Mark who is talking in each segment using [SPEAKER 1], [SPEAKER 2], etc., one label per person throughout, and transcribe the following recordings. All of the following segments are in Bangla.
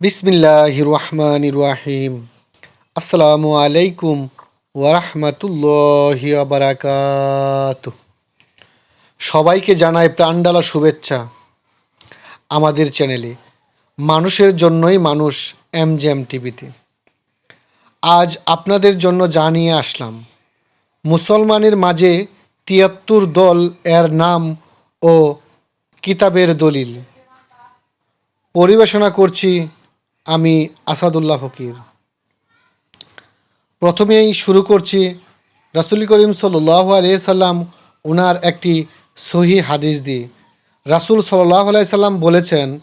[SPEAKER 1] বিসমিল্লাহ রহমান রাহিম। আসসালামু আলাইকুম ওরহমতুল্লাহ বারাকাত সবাইকে জানায় প্রাণডালা শুভেচ্ছা আমাদের চ্যানেলে। মানুষের জন্যই মানুষ এম জেম টিভিতে। আজ আপনাদের জন্য জানিয়ে আসলাম, মুসলমানের মাঝে তিয়াত্তর দল এর নাম ও কিতাবের দলিল। পরিবেশনা করছি আমি আসাদুল্লাহ ফকির। প্রথমেই শুরু করছি রাসুল করিম সাল্লাহ সাল্লাম ওনার একটি সহি হাদিস দিয়ে। রাসুল সাল্লাহ সাল্লাম বলেছেন,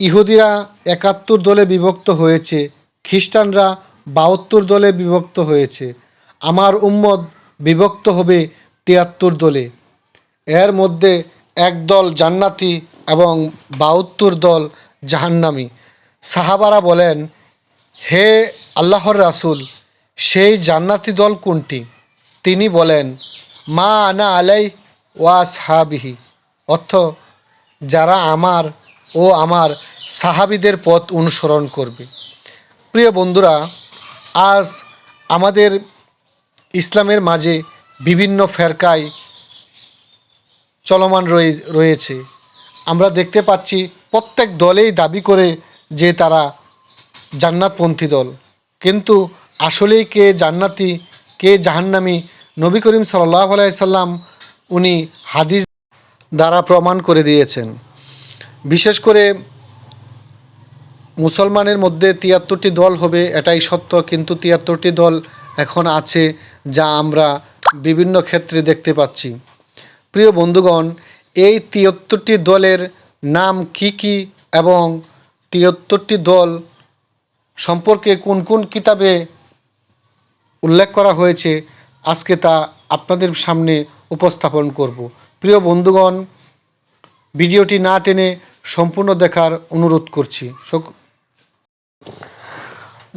[SPEAKER 1] ইহুদিরা একাত্তর দলে বিভক্ত হয়েছে, খ্রিস্টানরা বাহাত্তর দলে বিভক্ত হয়েছে। আমার উম্মত বিভক্ত হবে তিয়াত্তর দলে। এর মধ্যে এক দল জান্নাতি এবং বাহাত্তর দল জাহান্নামি। সাহাবারা বলেন, হে আল্লাহর রাসুল, সেই জান্নাতি দল কোনটি? তিনি বলেন, মা আনা আলাই ওয়াস হাবিহি অর্থ, যারা আমার ও আমার সাহাবিদের পথ অনুসরণ করবে। প্রিয় বন্ধুরা, আজ আমাদের ইসলামের মাঝে বিভিন্ন ফেরকায় চলমান রয়ে, রয়েছে। আমরা দেখতে পাচ্ছি প্রত্যেক দলেই দাবি করে যে তারা জান্নাতপন্থী দল। কিন্তু আসলেই কে জান্নাতি, কে জাহান্নামি? নবী করিম সাল্লাহ সাল্লাম উনি হাদিস দ্বারা প্রমাণ করে দিয়েছেন। বিশেষ করে মুসলমানের মধ্যে তিয়াত্তরটি দল হবে, এটাই সত্য, কিন্তু তিয়াত্তরটি দল এখন আছে যা আমরা বিভিন্ন ক্ষেত্রে দেখতে পাচ্ছি। প্রিয় বন্ধুগণ, এই তিয়াত্তরটি দলের নাম কি কি এবং তিয়াত্তরটি দল সম্পর্কে কোন কোন কিতাবে উল্লেখ করা হয়েছে, আজকে তা আপনাদের সামনে উপস্থাপন করব। প্রিয় বন্ধুগণ, ভিডিওটি না টেনে সম্পূর্ণ দেখার অনুরোধ করছি।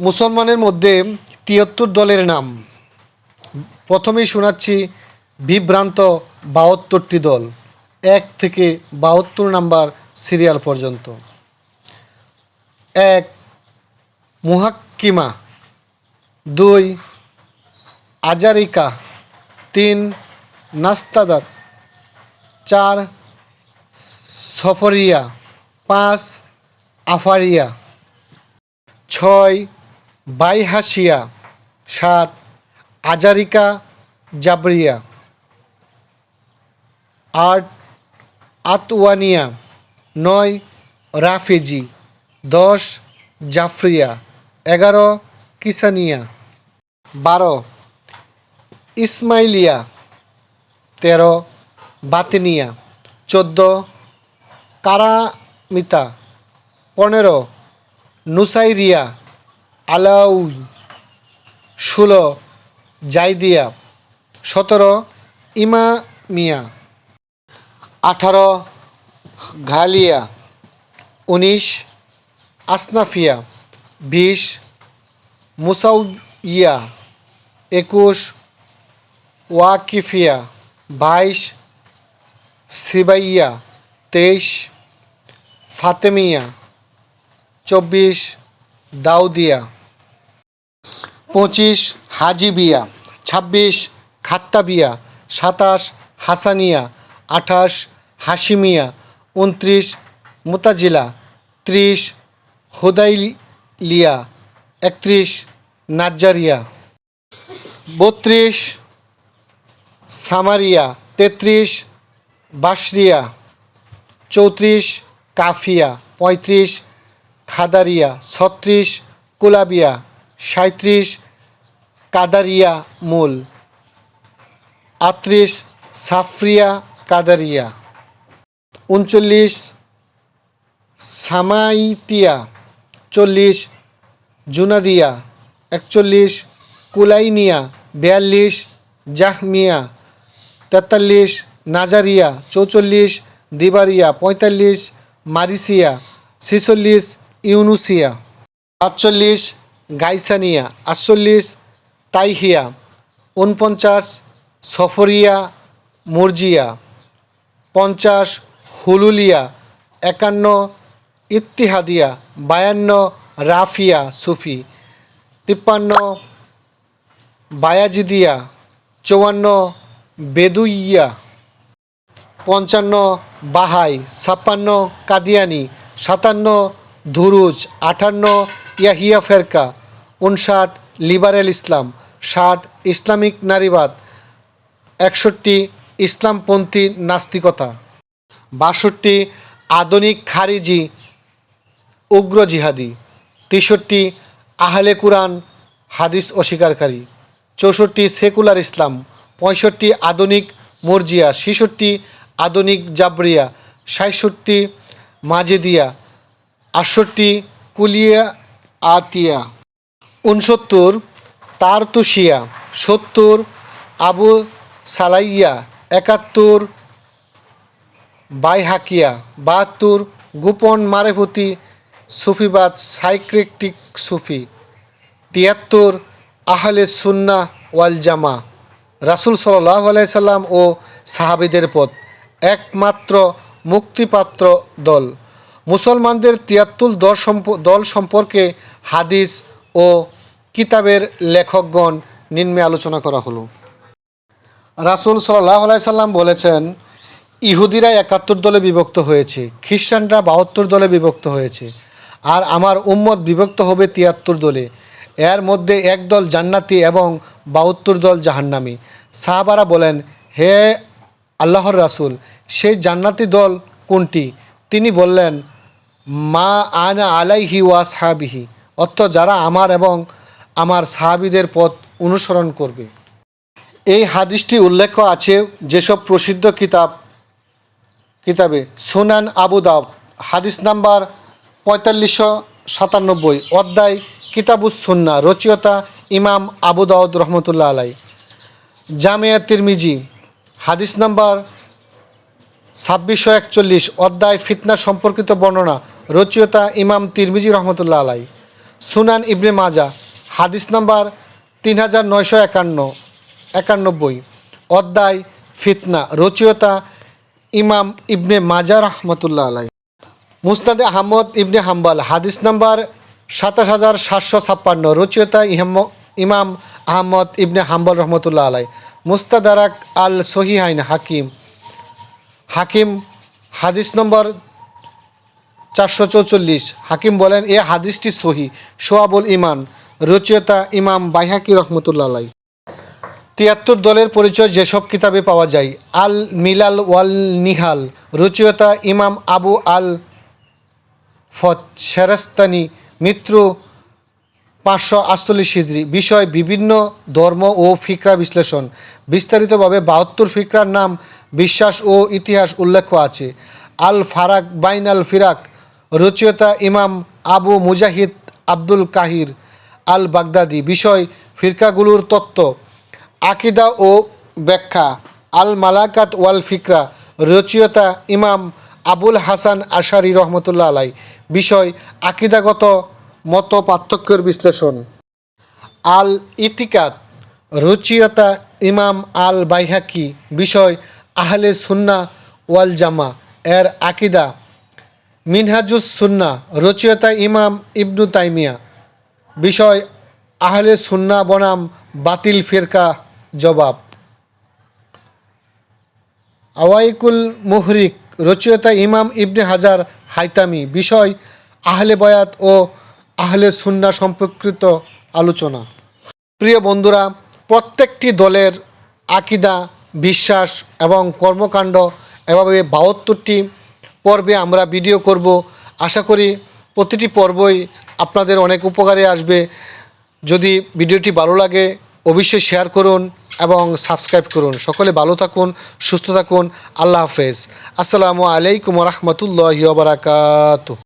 [SPEAKER 1] মুসলমানের মধ্যে তিয়াত্তর দলের নাম। প্রথমেই শোনাচ্ছি বিভ্রান্ত বাহাত্তরটি দল, এক থেকে বাহাত্তর নাম্বার সিরিয়াল পর্যন্ত। এক, মুহাক্কিমা। দুই, আজারিকা। তিন নাস্তাদাত চার, সফরিয়া। পাঁচ, আফারিয়া। ছয়, বাইহাসিয়া। সাত, আজারিকা জাবরিয়া। আট, আতওয়ানিয়া। নয়, রাফেজি। দশ, জাফরিয়া। এগারো, কিসানিয়া। বারো, ইসমাইলিয়া। তেরো, বাতিনিয়া। চোদ্দ, কারামিতা। পনেরো, নুসাইরিয়া। আলাউ ষোলো, জাইদিয়া। সতেরো, ইমামিয়া। আঠারো, ঘালিয়া। উনিশ আসনাফিয়া, বিশ, মুসাউইয়া, একুশ, ওয়াকিফিয়া, বাইশ, সিবাইয়া, তেইশ, ফাতেমিয়া, চব্বিশ, দাউদিয়া, পঁচিশ, হাজিবিয়া, ছাব্বিশ, খাত্তাবিয়া, সাতাশ, হাসানিয়া, আঠাশ হাসিমিয়া উনত্রিশ মুতাজিলা, ত্রিশ হুদাইলিয়া, একত্রিশ নাজ্জারিয়া, বত্রিশ সামারিয়া, তেত্রিশ বাসরিয়া চৌত্রিশ কাফিয়া, পঁয়ত্রিশ খাদারিয়া, ছত্রিশ কুলাবিয়া সাঁত্রিশ কাদারিয়া মূল, আটত্রিশ সাফরিয়া কাদারিয়া, উনচল্লিশ সামাইতিয়া চল্লিশ জুনাদিয়া একচল্লিশ, কুলাইনিয়া বিয়াল্লিশ, জাহমিয়া তেতাল্লিশ, নাজারিয়া চৌচল্লিশ, দিবারিয়া পঁয়তাল্লিশ, মারিসিয়া ছেচল্লিশ, ইউনুসিয়া সাতচল্লিশ, গাইসানিয়া আটচল্লিশ, তাইহিয়া উনপঞ্চাশ সফরিয়া মুরজিয়া পঞ্চাশ, হুলুলিয়া একান্ন ইত্তিহাদিয়া, বায়ান্ন রাফিয়া সুফি, তিপ্পান্ন বায়াজিদিয়া, চৌয়ান্ন বেদুইয়া, পঞ্চান্ন বাহাই, ছাপ্পান্ন কাদিয়ানি, সাতান্ন ধুরুজ, আটান্ন ইয়াহিয়া ফেরকা, উনষাট লিবারেল ইসলাম, ষাট ইসলামিক নারীবাদ, একষট্টি ইসলামপন্থী নাস্তিকতা, বাষট্টি আধুনিক খারিজি উগ্র জিহাদি। তেষট্টি আহলে কুরআন হাদিস অস্বীকারী। চৌষট্টি সেকুলার ইসলাম। পঁয়ষট্টি আধুনিক মর্জিয়া। ছেষট্টি আধুনিক জাবরিয়া। সাতষট্টি মাজেদিয়া। আটষট্টি কুলিয়া আতিয়া। উনসত্তর তারতুশিয়া। সত্তর আবু সালাইয়া। একাত্তর বাইহাকিয়া। বাহাত্তর গোপন মারেফতি সুফিবাদ সাইক্রেটিক সুফি। তিয়াত্তর, আহলে সুন্না ওয়াল জামা রাসুল সাল্লাহ আলাইসাল্লাম ও সাহাবিদের পথ। একমাত্র মুক্তিপাত্র দল। মুসলমানদের তিয়াত্তর দল সম্প, দল সম্পর্কে হাদিস ও কিতাবের লেখকগণ নিম্নে আলোচনা করা হলো। রাসুল সাল্লাহ সাল্লাম বলেছেন, ইহুদিরা একাত্তর দলে বিভক্ত হয়েছে, খ্রিস্টানরা বাহাত্তর দলে বিভক্ত হয়েছে। আর আমার উম্মত বিভক্ত হবে তিয়াত্তর দলে। এর মধ্যে এক দল জান্নাতি এবং বাহাত্তর দল জাহান্নামি। সাহাবারা বলেন, হে আল্লাহর রাসুল, সেই জান্নাতি দল কোনটি? তিনি বললেন, মা আনা আলাইহি ওয়া সাহাবিহি অর্থ যারা আমার এবং আমার সাহাবিদের পথ অনুসরণ করবে। এই হাদিসটি উল্লেখ আছে যেসব প্রসিদ্ধ কিতাব, কিতাবে সুনান আবু দাউদ, হাদিস নাম্বার পঁয়তাল্লিশশো সাতানব্বই অধ্যায় কিতাবুস সুন্না রচিয়তা ইমাম আবু দাউদ রহমতুল্লাহ আলাই জামিয়া তিরমিজি, হাদিস নাম্বার ছাব্বিশশো একচল্লিশ অধ্যায় ফিতনা সম্পর্কিত বর্ণনা, রচিয়তা ইমাম তিরমিজি রহমতুল্লাহ আলাই সুনান ইবনে মাজা, হাদিস নাম্বার তিন হাজার নয়শো একান্ন, একানব্বই অধ্যায় ফিতনা, রচিয়তা ইমাম ইবনে মাজা রহমতুল্লাহ আলাই মুস্তাদে আহমদ ইবনে হাম্বাল, হাদিস নাম্বার সাতাশ হাজার সাতশো ছাপ্পান্ন রচিয়তা ইহাম, ইমাম আহমদ ইবনে হাম্বল রহমতুল্লাহ আলাই মুস্তাদারাক আল সহিহাইন হাকিম। হাকিম, হাদিস নম্বর চারশো চৌচল্লিশ। হাকিম বলেন, এ হাদিসটি সহি, সোয়াবুল ইমান রচিয়তা ইমাম বাইহাকি রহমতুল্লাহ আলাই তিয়াত্তর দলের পরিচয় যেসব কিতাবে পাওয়া যায় আল মিলাল ওয়াল নিহাল রচিয়তা ইমাম আবু আল ফত শেরাস্তানি মিত্র পাঁচশো আটচল্লিশ হিজড়ি। বিষয় বিভিন্ন ধর্ম ও ফিকরা বিশ্লেষণ। বিস্তারিতভাবে বাহাত্তর ফিকরার নাম, বিশ্বাস ও ইতিহাস উল্লেখ আছে। আল ফারাক বাইন আল ফিরাক, রচিয়তা ইমাম আবু মুজাহিদ আব্দুল কাহির আল বাগদাদি। বিষয়, ফিরকাগুলোর তত্ত্ব, আকিদা ও ব্যাখ্যা। আল মালাকাত ওয়াল ফিকরা, রচিয়তা ইমাম আবুল হাসান আশারি রহমতুল্লাহ আলাই। বিষয়, আকিদাগত মত পার্থক্যের বিশ্লেষণ। আল ইতিকাত রুচিয়তা ইমাম আল বাইহাকি বিষয়, আহলে সুন্না ওয়াল জামা। এর আকিদা, মিনহাজুস সুন্না, রচিয়তা ইমাম ইবনু তাইমিয়া। বিষয়, আহলে সুন্না বনাম বাতিল ফিরকা জবাব। আওয়াইকুল মুহরিক রচয়িতা ইমাম ইবনে হাজার হাইতামি, বিষয় আহলে বয়াত ও আহলে সুন্না সম্পর্কিত আলোচনা। প্রিয় বন্ধুরা, প্রত্যেকটি দলের আকিদা, বিশ্বাস এবং কর্মকাণ্ড এভাবে বাহাত্তরটি পর্বে আমরা ভিডিও করব। আশা করি প্রতিটি পর্বই আপনাদের অনেক উপকারে আসবে। যদি ভিডিওটি ভালো লাগে অবশ্যই শেয়ার করুন এবং সাবস্ক্রাইব করুন। সকলে ভালো থাকুন, সুস্থ থাকুন। আল্লাহ হাফেজ। আসসালামু আলাইকুম রহমতুল্লাহ বারাকাতু।